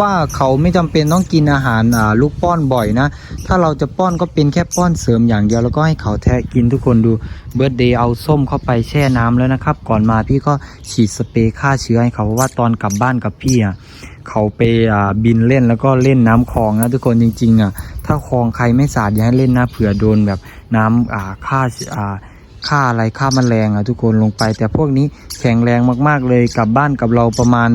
ว่าเขาไม่จำเป็นต้องกินอาหารลูกป้อนบ่อยนะ ถ้าเราจะป้อนก็เป็นแค่ป้อนเสริมอย่างเดียวแล้วก็ให้เขาแทะกินทุกคนดูเบิร์ดเดย์เอาส้มเข้าไปแช่น้ำแล้วนะครับ ก่อนมาพี่ก็ฉีดสเปรย์ฆ่าเชื้อให้เขาเพราะว่าตอนกลับบ้านกับพี่อะเขาไปบินเล่นแล้วก็เล่นน้ำคลองนะทุกคนจริงๆอะถ้าคลองใครไม่สะอาดอย่าให้เล่นนะเผื่อโดนแบบน้ำอ่าฆ่าอ่า ค่าอะไรค่ามันแมลงอะทุกคนลงไป แต่พวกนี้แข็งแรงมากๆเลยกลับบ้านกับเราประมาณ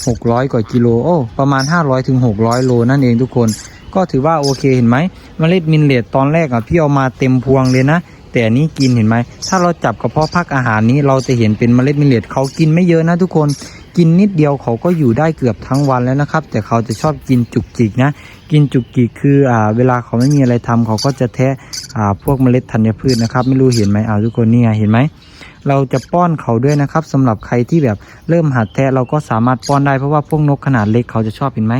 600 กว่ากิโลโอ้ประมาณ 500ถึง600 โลนั่นเองทุกคน ก็ถือว่าโอเคเห็นไหมเมล็ดมินเลตตอนแรกอะพี่เอามาเต็มพวงเลยนะ แต่นนี้กินเห็นไหมถ้าเราจับกระเพาะพักอาหารนี้เราจะเห็นเป็นเมล็ดมินเลตเขากินไม่เยอะนะทุกคนกินนิดเดียวเขาก็อยู่ได้เกือบทั้งวันแล้วนะครับ แต่เขาจะชอบกินจุกจิกนะ กินจุกกิกคืออ่าเวลาเขาไม่มีอะไรทำเขาก็จะแทะอ่าพวกเมล็ดธัญพืชนะครับ ไม่รู้เห็นไหมอ่าทุกคนนี่เห็นไหมเราจะป้อนเขาด้วยนะครับสำหรับใครที่แบบเริ่มหัดแทะเราก็สามารถป้อนได้เพราะว่าพวกนกขนาดเล็กเขาจะชอบเห็นไหม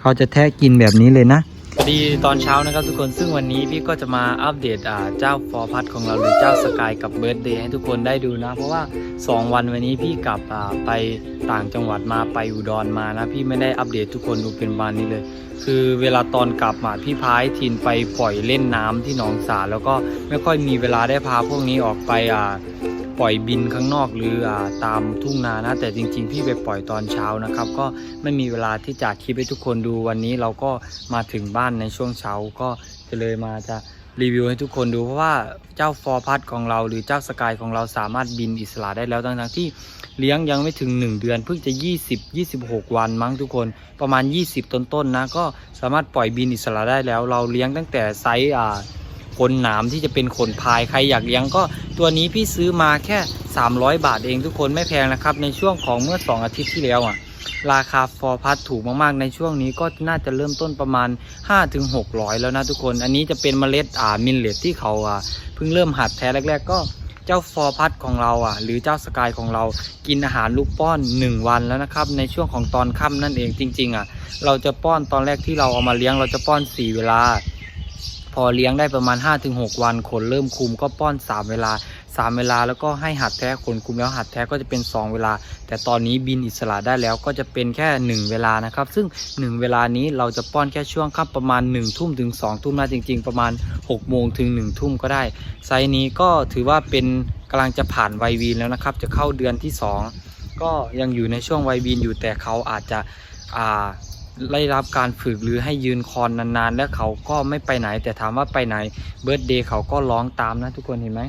เขาจะแทะกินแบบนี้เลยนะ สวัสดีตอนเช้านะครับทุกคนซึ่งวันนี้พี่ก็จะมาอัปเดตเจ้าฟอร์พัทของเราหรือเจ้าสกายกับเบิร์ดเดย์ให้ทุกคนได้ดูนะ เพราะว่า 2 วันวันนี้พี่กลับไปต่างจังหวัดมาไปอุดรมานะ พี่ไม่ได้อัปเดตทุกคนดูเป็นวันนี้เลย คือเวลาตอนกลับมาพี่พายทินไปปล่อยเล่นน้ำที่หนองสาแล้วก็ไม่ค่อยมีเวลาได้พาพวกนี้ออกไปอ่า ปล่อยบินข้างนอกหรืออตามทุ่งนานะ แต่จริง ๆ พี่ไปปล่อยตอนเช้านะครับ ก็ไม่มีเวลาที่จะคลิปให้ทุกคนดูวันนี้เราก็มาถึงบ้านในช่วงเช้าก็จะเลยมาจะรีวิวให้ทุกคนดูเพราะว่าเจ้าฟอร์พัทของเราหรือเจ้าสกายของเราสามารถบินอิสระได้แล้วทั้งๆที่เลี้ยงยังไม่ถึง 1 เดือนเพิ่งจะ 20 26 วันมั้งทุกคนประมาณ 20 ต้นๆนะก็สามารถปล่อยบินอิสระได้แล้ว เราเลี้ยงตั้งแต่ไซส์อ่า ขนหนามที่จะเป็นขนพายใครอยากเลี้ยงก็ตัวนี้พี่ซื้อมาแค่ 300 บาทเองทุกคนไม่แพงนะครับ ในช่วงของเมื่อ 2 อาทิตย์ที่แล้วอะราคาฟอร์พัทถูกมากๆ ในช่วงนี้ก็น่าจะเริ่มต้นประมาณ 5-600 แล้วนะทุกคน อันนี้จะเป็นเมล็ดอ่ามินเลตที่เขาอ่าเพิ่งเริ่มหัดแท้แรก ๆ ก็เจ้าฟอร์พัทของเราอะ หรือเจ้าสกายของเรากินอาหารลูกป้อน 1 วันแล้วนะครับ ในช่วงของตอนค่ำนั่นเองจริง ๆ อะ เราจะป้อนตอนแรกที่เราเอามาเลี้ยงเราจะป้อน 4 เวลา พอเลี้ยงได้ประมาณ 5-6 วันขนเริ่มคุมก็ป้อน 3 เวลา 3 เวลาแล้วก็ให้หัดแท้ขนคุมแล้วหัดแท้ก็จะเป็น 2 เวลา แต่ตอนนี้บินอิสระได้แล้วก็จะเป็นแค่ 1 เวลานะครับ ซึ่ง 1 เวลานี้เราจะป้อนแค่ช่วงค่ำประมาณ 1 ทุ่มถึง 2 ทุ่มนะจริง ๆ ประมาณ 6 โมงถึง 1 ทุ่มก็ได้ ไซส์นี้ก็ถือว่าเป็นกำลังจะผ่านวัยวีนแล้วนะครับ จะเข้าเดือนที่ 2 ก็ยังอยู่ในช่วงวัยวีนอยู่แต่เขาอาจจะอ่า ได้รับการฝึกหรือให้ยืนคอนนานๆ แล้วเขาก็ไม่ไปไหน แต่ถามว่าไปไหนเบิร์ดเดย์เขาก็ร้องตามนะทุกคนเห็นไหม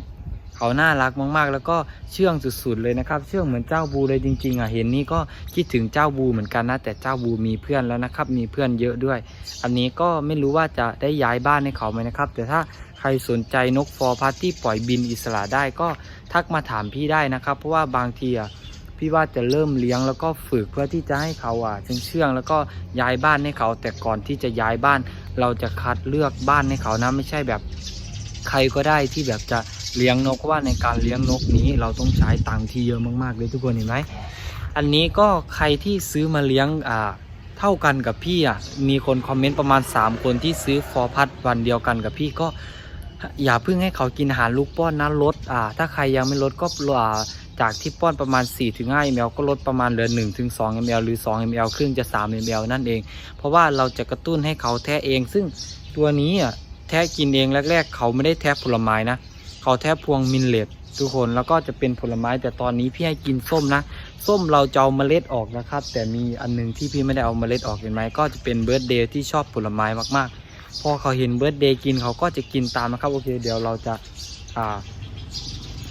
เขาน่ารักมากๆ แล้วก็เชื่องสุดๆเลยนะครับ เชื่องเหมือนเจ้าบูเลยจริง ๆอะเห็นนี่ก็คิดถึงเจ้าบูเหมือนกันนะแต่เจ้าบูมีเพื่อนแล้วนะครับ มีเพื่อนเยอะด้วย อันนี้ก็ไม่รู้ว่าจะได้ย้ายบ้านให้เขาไหมนะครับ แต่ถ้าใครสนใจนกฟอร์พาร์ตี้ปล่อยบินอิสระได้ก็ทักมาถามพี่ได้นะครับ เพราะว่าบางทีอะ พี่ว่าจะเริ่มเลี้ยงแล้วก็ฝึกเพื่อที่จะให้เขาอะเชื่องเชื่องแล้วก็ย้ายบ้านให้เขา แต่ก่อนที่จะย้ายบ้าน เราจะคัดเลือกบ้านให้เขานะไม่ใช่แบบใครก็ได้ที่แบบจะเลี้ยงนกเพราะว่าในการเลี้ยงนกนี้เราต้องใช้ตังค์ที่เยอะมากๆเลยทุกคนเห็นไหมอันนี้ก็ใครที่ซื้อมาเลี้ยงอ่าเท่ากันกับพี่อะมีคนคอมเมนต์ประมาณ 3 คนที่ซื้อฟอร์พัดวันเดียวกันกับพี่ก็ อย่าเพิ่งให้เขากินอาหารลูกป้อนนะลดอ่าถ้าใครยังไม่ลดก็อ่าจากที่ป้อนประมาณ 4-5 ml ก็ลดประมาณเหลือ 1-2 ml หรือ 2 ml ครึ่งจะ 3 ml นั่นเอง เพราะว่าเราจะกระตุ้นให้เขาแท้เอง ซึ่งตัวนี้อะแท้กินเองแรก ๆ เขาไม่ได้แท้ผลไม้นะ เขาแท้พวงมินเลตทุกคนแล้วก็จะเป็นผลไม้แต่ตอนนี้พี่ให้กินส้มนะ ส้มเราจะเอาเมล็ดออกนะครับ แต่มีอันหนึงที่พี่ไม่ได้เอาเมล็ดออกเห็นไหมก็จะเป็นเบิร์ดเดย์ที่ชอบผลไม้มากๆ พอเขาเห็นเบิร์ดเดย์กินเขาก็จะกินตามนะครับโอเคเดี๋ยวเราจะอ่า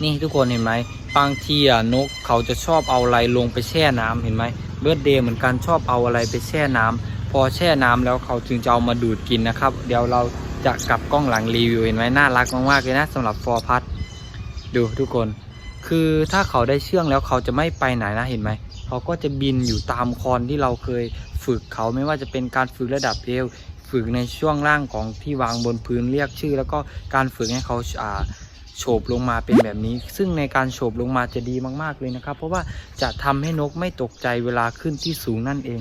นี่ทุกคนเห็นไหมบางทีอะนกเขาจะชอบเอาอะไรลงไปแช่น้ำเห็นไหมเบิร์ดเดย์เหมือนกันชอบเอาอะไรไปแช่น้ำพอแช่น้ำแล้วเขาถึงจะเอามาดูดกินนะครับ เดี๋ยวเราจะกลับกล้องหลังรีวิวเห็นไหมน่ารักมากๆเลยนะสำหรับฟอร์พัทดูทุกคน คือถ้าเขาได้เชื่องแล้วเขาจะไม่ไปไหนนะเห็นไหมเขาก็จะบินอยู่ตามคอนที่เราเคยฝึกเขาไม่ว่าจะเป็นการฝึกระดับเอว ฝึกในช่วงล่างของที่วางบนพื้นเรียกชื่อ แล้วก็การฝึกให้เขาอ่าโฉบลงมาเป็นแบบนี้ ซึ่งในการโฉบลงมาจะดีมาก ๆเลยนะครับ เพราะว่าจะทำให้นกไม่ตกใจเวลาขึ้นที่สูงนั่นเอง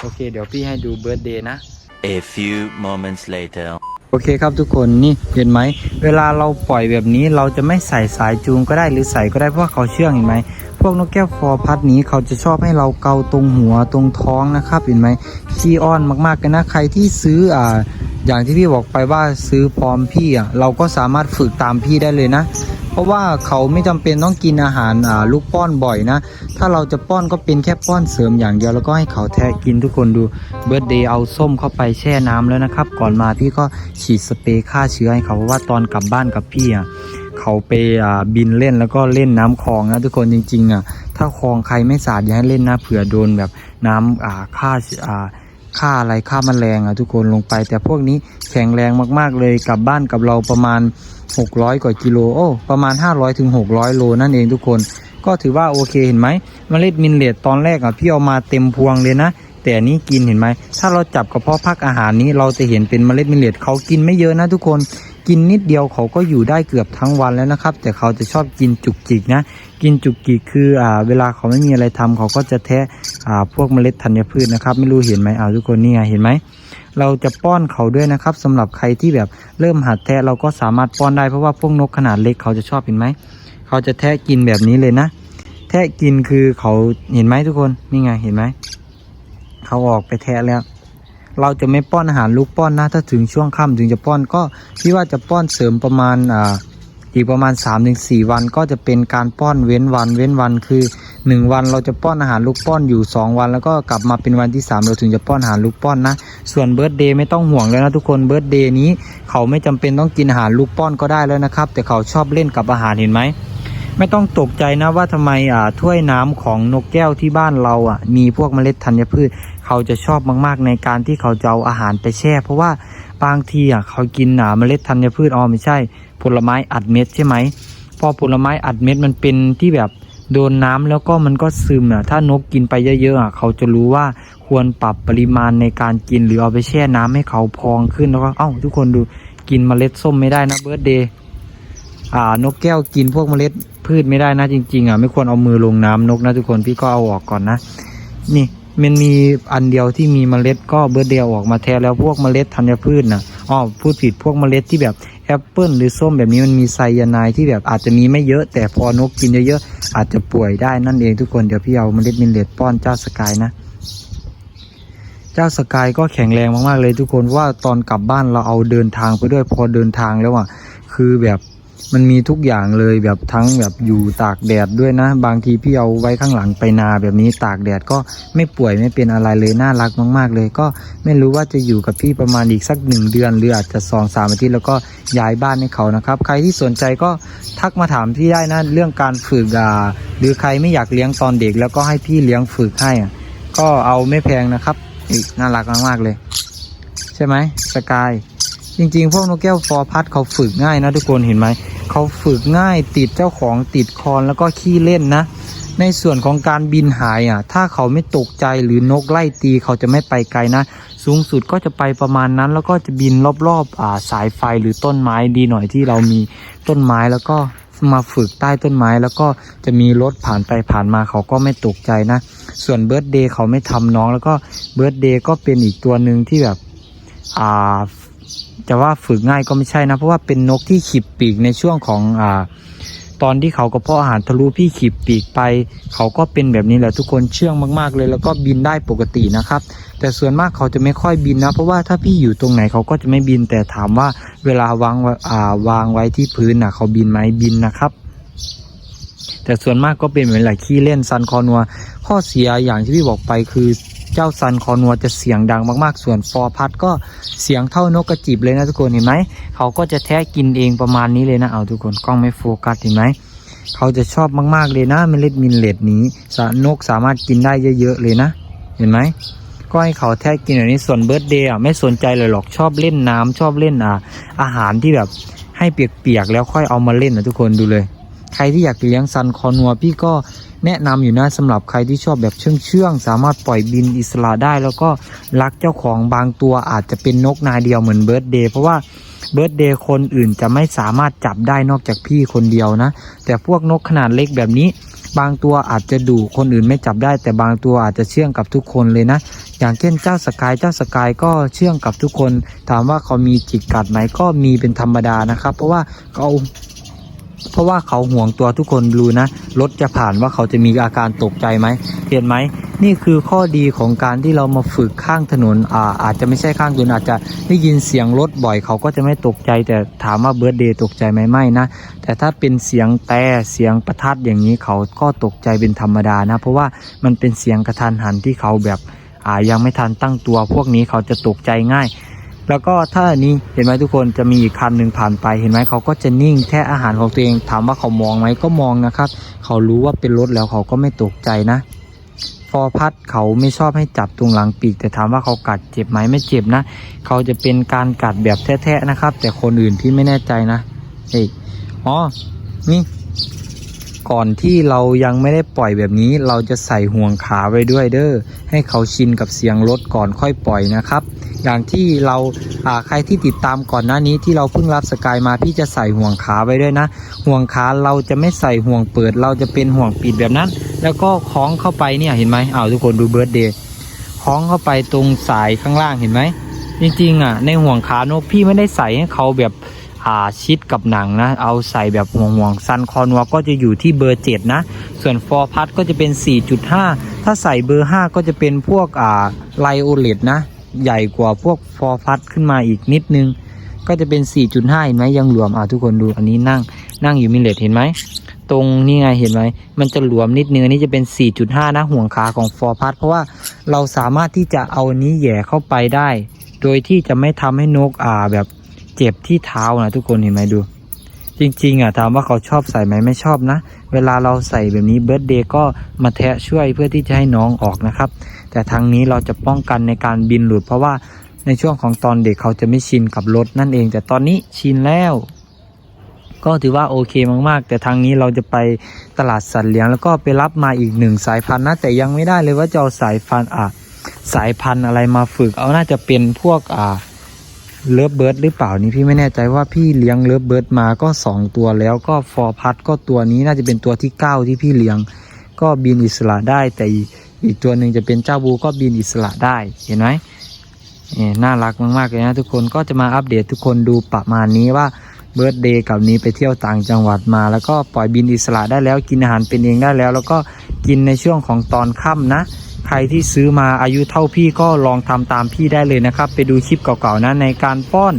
โอเค เดี๋ยวพี่ให้ดูเบิร์ดเดย์นะ A few moments later. โอเคครับทุกคนนี่เห็นไหม เวลาเราปล่อยแบบนี้เราจะไม่ใส่สายจูงก็ได้หรือใส่ก็ได้เพราะว่าเขาเชื่องเห็นไหม พวกนกแก้วฟอร์พัดนี้เขาจะชอบให้เราเกาตรงหัวตรงท้องนะครับเห็นไหมขี้อ้อนมากๆกันนะใครที่ซื้ออ่าอย่างที่พี่บอกไปว่าซื้อพร้อมพี่อะเราก็สามารถฝึกตามพี่ได้เลยนะ เพราะว่าเขาไม่จำเป็นต้องกินอาหารอ่าลูกป้อนบ่อยนะ ถ้าเราจะป้อนก็เป็นแค่ป้อนเสริมอย่างเดียวแล้วก็ให้เขาแทะกินทุกคนดูเบิร์ดเดย์เอาส้มเข้าไปแช่น้ำแล้วนะครับ ก่อนมาพี่ก็ฉีดสเปรย์ฆ่าเชื้อให้เขาเพราะว่าตอนกลับบ้านกับพี่อะ เขาไปบินเล่นแล้วก็เล่นน้ำคลองนะทุกคนจริงๆอะถ้าคลองใครไม่สะอาดอย่าให้เล่นนะเผื่อโดนแบบน้ำอ่าฆ่าอ่าค่าอะไรค่าแมลงอะทุกคนลงไป แต่พวกนี้แข็งแรงมากๆเลยกลับบ้านกับเราประมาณ 600 กว่ากิโลโอ้ประมาณ 500ถึง600 โลนั่นเองทุกคน ก็ถือว่าโอเคเห็นไหมเมล็ดมินเลตตอนแรกอะพี่เอามาเต็มพวงเลยนะแต่นี้กินเห็นไหมถ้าเราจับกระเพาะพักอาหารนี้เราจะเห็นเป็นเมล็ดมินเลตเขากินไม่เยอะนะทุกคน กินนิดเดียวเขาก็อยู่ได้เกือบทั้งวันแล้วนะครับ แต่เขาจะชอบกินจุกจิกนะกินจุกจิกคืออ่าเวลาเขาไม่มีอะไรทำเขาก็จะแทะอ่าพวกเมล็ดธัญพืชนะครับ ไม่รู้เห็นไหมเอาทุกคนนี่ไงเห็นไหมเราจะป้อนเขาด้วยนะครับสำหรับใครที่แบบเริ่มหัดแทะเราก็สามารถป้อนได้เพราะว่าพวกนกขนาดเล็กเขาจะชอบเห็นไหมเขาจะแทะกินแบบนี้เลยนะ แทะกินคือเขาเห็นไหมทุกคนนี่ไงเห็นไหมเขาออกไปแทะแล้ว เราจะไม่ป้อนอาหารลูกป้อนนะถ้าถึงช่วงค่ำถึงจะป้อนก็พี่ว่าจะป้อนเสริมประมาณอ่าอีกประมาณ 3-4 วันก็จะเป็นการป้อนเว้นวัน เว้นวันคือ 1 วันเราจะป้อนอาหารลูกป้อนอยู่ 2 วัน แล้วก็กลับมาเป็นวันที่ 3 เราถึงจะป้อนอาหารลูกป้อนนะ ส่วนเบิร์ดเดย์ไม่ต้องห่วงแล้วนะทุกคนเบิร์ดเดย์นี้ เขาไม่จำเป็นต้องกินอาหารลูกป้อนก็ได้แล้วนะครับ แต่เขาชอบเล่นกับอาหารเห็นไหมไม่ต้องตกใจนะว่าทำไมอ่าถ้วยน้ำของนกแก้วที่บ้านเราอะมีพวกเมล็ดธัญพืช เขาจะชอบมาก ๆ ในการที่เขาจะเอาอาหารไปแช่ เพราะว่าบางทีอะเขากินอ่าเมล็ดธัญพืชอ๋อไม่ใช่ ผลไม้อัดเม็ดใช่ไหมพอผลไม้อัดเม็ดมันเป็นที่แบบโดนน้ำแล้วก็มันก็ซึมอะถ้านกกินไปเยอะๆอะเขาจะรู้ว่าควรปรับปริมาณในการกินหรือเอาไปแช่น้ำให้เขาพองขึ้นแล้วก็เอ้าทุกคนดูกินเมล็ดส้มไม่ได้นะเบิร์ดเดย์อ่านกแก้วกินพวกเมล็ดพืชไม่ได้นะจริงๆอะไม่ควรเอามือลงน้ำนกนะทุกคนพี่ก็เอาออกก่อนนะ นี่ มันมีอันเดียวที่มีเมล็ดก็เบอร์เดียวออกมาแทนแล้วพวกเมล็ดธัญพืชนะอ๋อพูดผิดพวกเมล็ดที่แบบแอปเปิลหรือส้มแบบนี้มันมีไซยาไนด์ที่แบบอาจจะมีไม่เยอะ แต่พอนกกินเยอะๆอาจจะป่วยได้นั่นเองทุกคนเดี๋ยวพี่เอาเมล็ดมินเลตป้อนเจ้าสกายนะเจ้าสกายก็แข็งแรงมากๆเลยทุกคนว่าตอนกลับบ้านเราเอาเดินทางไปด้วยพอเดินทางแล้วอะคือแบบ มันมีทุกอย่างเลยแบบทั้งแบบอยู่ตากแดดด้วยนะ บางทีพี่เอาไว้ข้างหลังไปนาแบบนี้ตากแดดก็ไม่ป่วยไม่เป็นอะไรเลยน่ารักมาก ๆ เลย ก็ไม่รู้ว่าจะอยู่กับพี่ประมาณอีกสักหนึ่งเดือน หรืออาจจะสองสามอาทิตย์แล้วก็ย้ายบ้านให้เขานะครับ ใครที่สนใจก็ทักมาถามพี่ได้นะเรื่องการฝึกอ่าหรือใครไม่อยากเลี้ยงตอนเด็ก แล้วก็ให้พี่เลี้ยงฝึกให้ก็เอาไม่แพงนะครับอีกน่ารักมากๆเลย ใช่ไหมสกายจริงๆ พวกนกแก้วฟอร์พัดเขาฝึกง่ายนะทุกคนเห็นไหม เขาฝึกง่ายติดเจ้าของติดคอนแล้วก็ขี้เล่นนะ ในส่วนของการบินหายอะ ถ้าเขาไม่ตกใจหรือนกไล่ตีเขาจะไม่ไปไกลนะ สูงสุดก็จะไปประมาณนั้น แล้วก็จะบินรอบๆอ่าสายไฟหรือต้นไม้ดีหน่อยที่เรามีต้นไม้แล้วก็มาฝึกใต้ต้นไม้แล้วก็จะมีรถผ่านไปผ่านมาเขาก็ไม่ตกใจนะ ส่วนเบิร์ดเดย์เขาไม่ทำน้องแล้วก็เบิร์ดเดย์ก็เป็นอีกตัวหนึ่งที่แบบอ่า จะว่าฝึกง่ายก็ไม่ใช่นะ เพราะว่าเป็นนกที่ขีบปีกในช่วงของอ่าตอนที่เขากระเพาะอาหารทะลุพี่ขีบปีกไป เขาก็เป็นแบบนี้แหละทุกคนเชื่องมากๆเลย แล้วก็บินได้ปกตินะครับ แต่ส่วนมากเขาจะไม่ค่อยบินนะ เพราะว่าถ้าพี่อยู่ตรงไหนเขาก็จะไม่บิน แต่ถามว่าเวลาวางอ่าวางไว้ที่พื้นนะเขาบินไหมบินนะครับ แต่ส่วนมากก็เป็นเหมือนแหละขี้เล่นซันคอนัว ข้อเสียอย่างที่พี่บอกไปคือ เจ้าซันคอนัวจะเสียงดังมากๆ ส่วนฟอร์พัดก็เสียงเท่านกกระจิบเลยนะทุกคนเห็นไหม เขาก็จะแทะกินเองประมาณนี้เลยนะเอาทุกคนกล้องไม่โฟกัสเห็นไหม เขาจะชอบมากๆเลยนะเมล็ดมินเลดนี้สนกสามารถกินได้เยอะๆเลยนะ เห็นไหมก็ให้เขาแทะกินแบบนี้ส่วนเบิร์ดเดย์อะไม่สนใจเลยหรอกชอบเล่นน้ำชอบเล่นอ่าอาหารที่แบบให้เปียกๆแล้วค่อยเอามาเล่นนะทุกคนดูเลย รที่อยากเลี้ยงซันคอนัวพี่ก็แนะนำอยู่นะสำหรับใครที่ชอบแบบเชื่องเชื่องๆสามารถปล่อยบินอิสระได้ แล้วก็รักเจ้าของบางตัวอาจจะเป็นนกนายเดียวเหมือนเบิร์ดเดย์เพราะว่าเบิร์ดเดย์คนอื่นจะไม่สามารถจับได้นอกจากพี่คนเดียวนะ แต่พวกนกขนาดเล็กแบบนี้ บางตัวอาจจะดุคนอื่นไม่จับได้ แต่บางตัวอาจจะเชื่องกับทุกคนเลยนะ อย่างเช่นเจ้าสกายเจ้าสกายก็เชื่องกับทุกคน ถามว่าเขามีจิกกัดไหมก็มีเป็นธรรมดานะครับ เพราะว่าเขา เพราะว่าเขาห่วงตัวทุกคนรู้นะรถจะผ่านว่าเขาจะมีอาการตกใจไหมเห็นไหมนี่คือข้อดีของการที่เรามาฝึกข้างถนนอ่าอาจจะไม่ใช่ข้างถนนอาจจะได้ยินเสียงรถบ่อยเขาก็จะไม่ตกใจ แต่ถามว่าเบิร์ดเดย์ตกใจไหมไม่นะ แต่ถ้าเป็นเสียงแต่เสียงประทัดอย่างนี้เขาก็ตกใจเป็นธรรมดานะ เพราะว่ามันเป็นเสียงกระทันหันที่เขาแบบอ่ายังไม่ทันตั้งตัวพวกนี้เขาจะตกใจง่าย แล้วก็ถ้าอันนี้เห็นไหมทุกคนจะมีอีกคันหนึ่งผ่านไปเห็นไหมเขาก็จะนิ่งแค่อาหารของตัวเองถามว่าเขามองไหมก็มองนะครับ เขารู้ว่าเป็นรถแล้วเขาก็ไม่ตกใจนะฟอร์พัดเขาไม่ชอบให้จับตรงหลังปีก แต่ถามว่าเขากัดเจ็บไหมไม่เจ็บนะ เขาจะเป็นการกัดแบบแท้ๆนะครับ แต่คนอื่นพี่ไม่แน่ใจนะเฮ้ยอ๋อนี่ก่อนที่เรายังไม่ได้ปล่อยแบบนี้ เราจะใส่ห่วงขาไว้ด้วยเด้อให้เขาชินกับเสียงรถก่อนค่อยปล่อยนะครับ อย่างที่เราใครที่ติดตามก่อนหน้านี้ที่เราเพิ่งรับสกายมาพี่จะใส่ห่วงขาไว้ด้วยนะ ห่วงขาเราจะไม่ใส่ห่วงเปิด เราจะเป็นห่วงปิดแบบนั้น แล้วก็คล้องเข้าไปเนี่ยเห็นไหมอ้าวทุกคนดูเบิร์ดเดย์คล้องเข้าไปตรงสายข้างล่างเห็นไหมจริงๆอะในห่วงขานกพี่ไม่ได้ใส่ให้เขาแบบอ่าชิดกับหนังนะ เอาใส่แบบห่วงห่วงซันคอนัวก็จะอยู่ที่เบอร์7นะ ส่วนฟอร์พัดก็จะเป็น 4.5 ถ้าใส่เบอร์ 5 ก็จะเป็นพวกอ่าไลโอเลตนะ ใหญ่กว่าพวกฟอร์พัดขึ้นมาอีกนิดนึง ก็จะเป็น 4.5 เห็นไหมยังหลวมอ่าทุกคนดูอันนี้นั่งนั่งอยู่มิเลตเห็นไหมตรงนี่ไงเห็นไหมมันจะหลวมนิดนึงนนี้จะเป็น 4.5 นะห่วงขาของฟอร์พัดเพราะว่าเราสามารถที่จะเอานี้แย่เข้าไปได้ โดยที่จะไม่ทำให้นกอ่าแบบเจ็บที่เท้านะทุกคนเห็นไหมดู จริงๆอะถามว่าเขาชอบใส่ไหมไม่ชอบนะ เวลาเราใส่แบบนี้เบิร์ดเดย์ก็มาแทะช่วยเพื่อที่จะให้น้องออกนะครับ แต่ทางนี้เราจะป้องกันในการบินหลุด เพราะว่าในช่วงของตอนเด็กเขาจะไม่ชินกับรถนั่นเอง แต่ตอนนี้ชินแล้ว ก็ถือว่าโอเคมากๆ แต่ทางนี้เราจะไปตลาดสัตว์เลี้ยง แล้วก็ไปรับมาอีกหนึ่งสายพันธุ์นะแต่ยังไม่ได้เลยว่าจะเอาสายพันธุ์อะสายพันธุ์อะไรมาฝึก เอาน่าจะเป็นพวกอ่าเลิฟเบิร์ดหรือเปล่านี่พี่ไม่แน่ใจว่าพี่เลี้ยงเลิฟเบิร์ดมาก็สองตัวแล้วก็ฟอร์พัดก็ตัวนี้น่าจะเป็นตัวที่เก้าที่พี่เลี้ยง ก็บินอิสระได้แต่ อีกตัวหนึ่งจะเป็นเจ้าบูก็บินอิสระได้เห็นไหมนี่น่ารักมากๆเลยนะทุกคนก็จะมาอัปเดตทุกคนดูประมาณนี้ว่าเบิร์ดเดย์กับนี้ไปเที่ยวต่างจังหวัดมา แล้วก็ปล่อยบินอิสระได้แล้วกินอาหารเป็นเองได้แล้ว แล้วก็กินในช่วงของตอนค่ำนะ ใครที่ซื้อมาอายุเท่าพี่ก็ลองทำตามพี่ได้เลยนะครับ ไปดูคลิปเก่าๆนะในการป้อน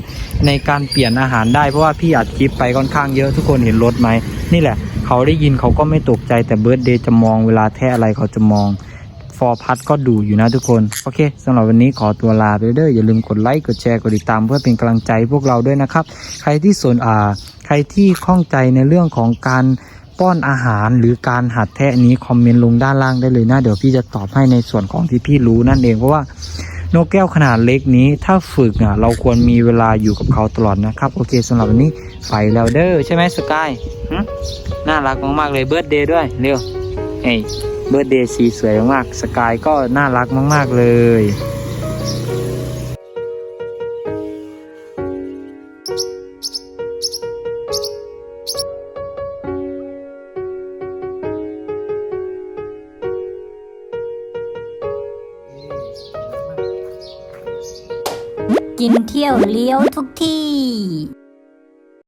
ในการเปลี่ยนอาหารได้เพราะว่าพี่อัดคลิปไปค่อนข้างเยอะทุกคนเห็นรถไหมนี่แหละ เขาได้ยินเขาก็ไม่ตกใจแต่เบิร์ดเดย์จะมองเวลาแท้อะไรเขาจะมอง ฟอร์พัดก็ดูอยู่นะทุกคน โอเคสำหรับวันนี้ขอตัวลาไปเด้ออย่าลืมกดไลค์กดแชร์กดติดตามเพื่อเป็นกำลังใจพวกเราด้วยนะครับ ใครที่สนอ่าใครที่ข้องใจในเรื่องของการป้อนอาหารหรือการหัดแทะนี้คอมเมนต์ลงด้านล่างได้เลยนะ เดี๋ยวพี่จะตอบให้ในส่วนของที่พี่รู้นั่นเองเพราะว่านกแก้วขนาดเล็กนี้ถ้าฝึกอะเราควรมีเวลาอยู่กับเขาตลอดนะครับ โอเคสำหรับวันนี้ไปแล้วเด้อใช่ไหมสกายน่ารักมากๆเลยเบิร์ดเดย์ด้วยเร็วเฮ้ เบิร์ดเดย์สีสวยมากสกายก็น่ารักมาก ๆ เลยกินเที่ยวเลี้ยวทุกที่